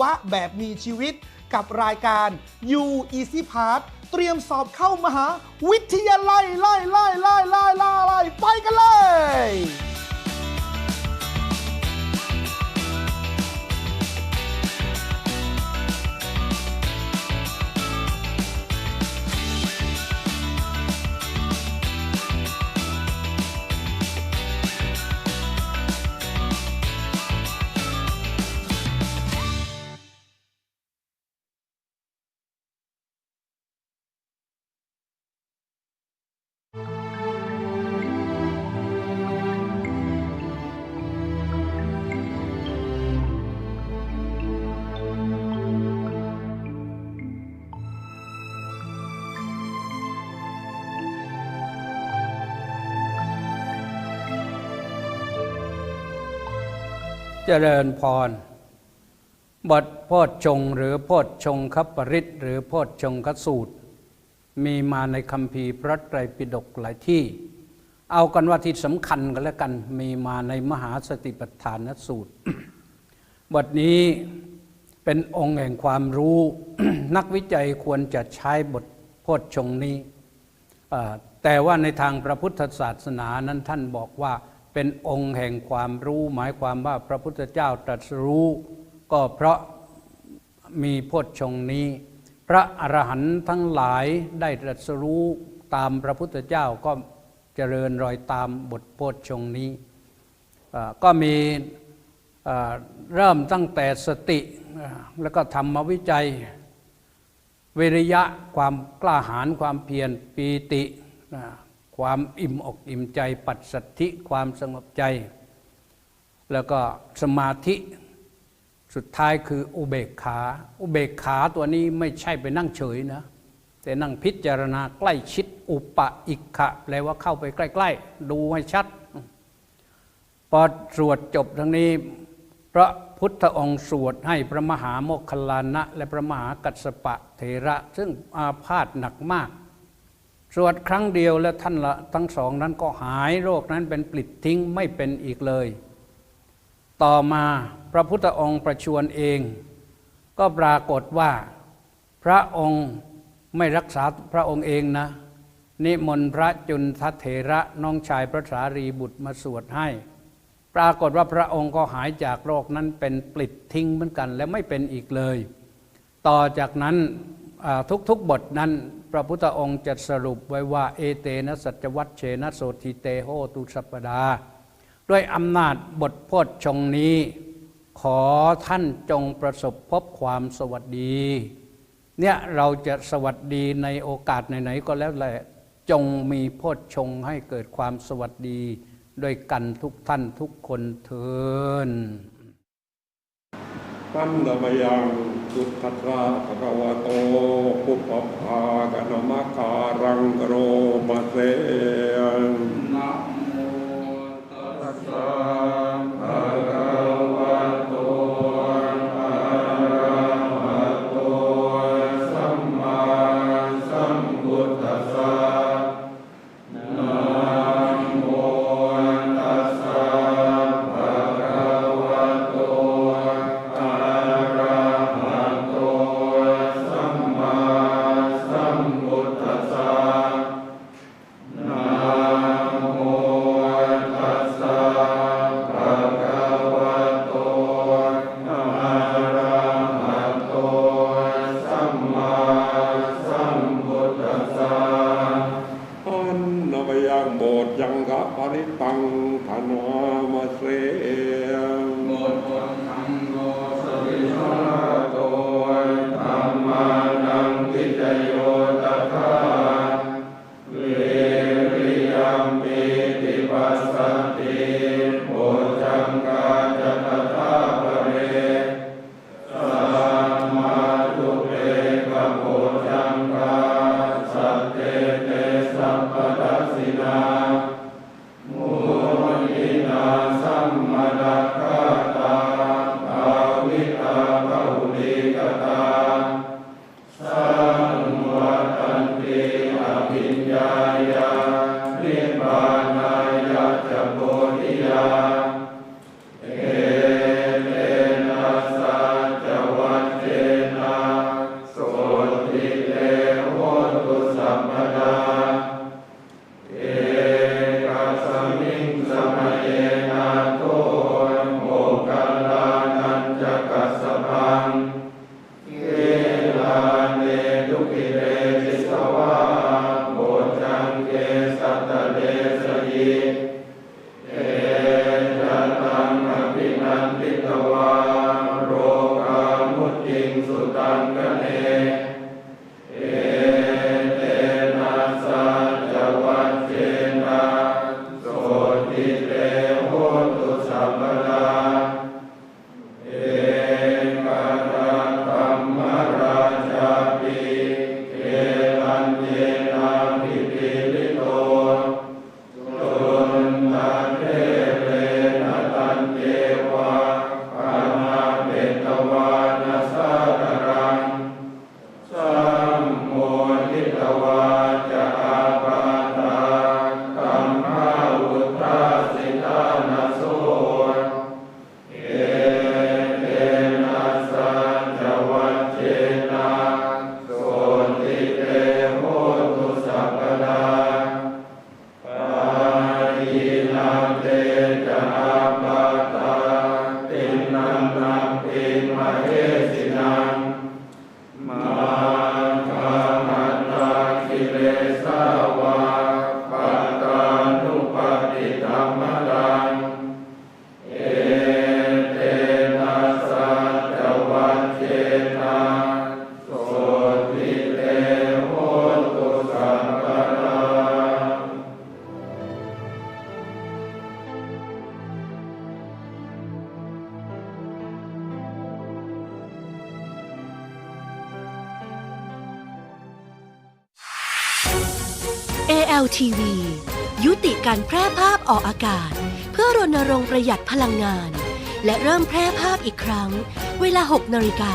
วะแบบมีชีวิตกับรายการ U Easy Pass เตรียมสอบเข้ามหาวิทยาลัยไล่ไล่ไล่ไล่ไล่ไล่ไปกันเลย เจริญพร บทโพชฌงหรือโพชฌงคปริตหรือโพชฌงคสูตร มีมาในคำพีพระไตรปิฎกหลายที่ เอากันว่าที่สำคัญกันแล้วกันมีมาในมหาสติปัฏฐานสูตร บทนี้เป็นองค์แห่งความรู้นักวิจัยควรจะใช้บทโพชฌงนี้ แต่ว่าในทางพระพุทธศาสนานั้นท่านบอกว่า เป็นองค์แห่งความรู้หมายความว่าพระพุทธเจ้าตรัสรู้ ก็เพราะมีโพชฌงนี้ พระอรหันต์ทั้งหลายได้ตรัสรู้ตามพระพุทธเจ้าก็เจริญรอยตามบทโพชฌงนี้ก็มีเริ่มตั้งแต่สติแล้วก็ธรรมวิจัย วิริยะความกล้าหาญความเพียรปีติ ความอิ่มอกอิ่มใจ ปัจสัทธิความสงบใจ แล้วก็สมาธิสุดท้ายคืออุเบกขา อุเบกขาตัวนี้ไม่ใช่ไปนั่งเฉยนะ แต่นั่งพิจารณาใกล้ชิดอุปะอิกขะแปลว่าเข้าไปใกล้ ๆ ดูให้ชัด พอสวดจบทั้งนี้ พระพุทธองค์สวดให้พระมหาโมคคัลลานะ และพระมหากัสสปะเถระ ซึ่งอาพาธหนักมาก สวดครั้งเดียวแล้วท่านละทั้งสองนั้นก็หายโรคนั้นเป็นปลิดทิ้งไม่เป็นอีกเลย ต่อมาพระพุทธองค์ประชวรเอง ก็ปรากฏว่าพระองค์ไม่รักษาพระองค์เองนะ นิมนต์พระจุนทเถระน้องชายพระสารีบุตรมาสวดให้ ปรากฏว่าพระองค์ก็หายจากโรคนั้นเป็นปลิดทิ้งเหมือนกัน และไม่เป็นอีกเลย ต่อจากนั้นทุกๆบทนั้น พระพุทธองค์จะสรุปไว้ว่าเอเตนะสัจวัตเชนะโสติเตโหตุสัปดา ด้วยอำนาจบทโพชฌงนี้ ขอท่านจงประสบพบความสวัสดี เนี่ยเราจะสวัสดีในโอกาสไหนๆก็แล้วแหละจงมีโพชฌงให้เกิดความสวัสดี ด้วยกันทุกท่านทุกคนเทิน ตัมดมยังสุทธัสสะภะคะวะโตปุปภากนมัคารังโรมะเสน ปริตังธนามเสโมทังโกสวิชาโตธรรมานังกิจโยตถาเวริยมปิติปัสสะ ALTV ยุติการแพร่ภาพออกอากาศ เพื่อรณรงค์ประหยัดพลังงาน และเริ่มแพร่ภาพอีกครั้ง เวลา 6นาฬิกา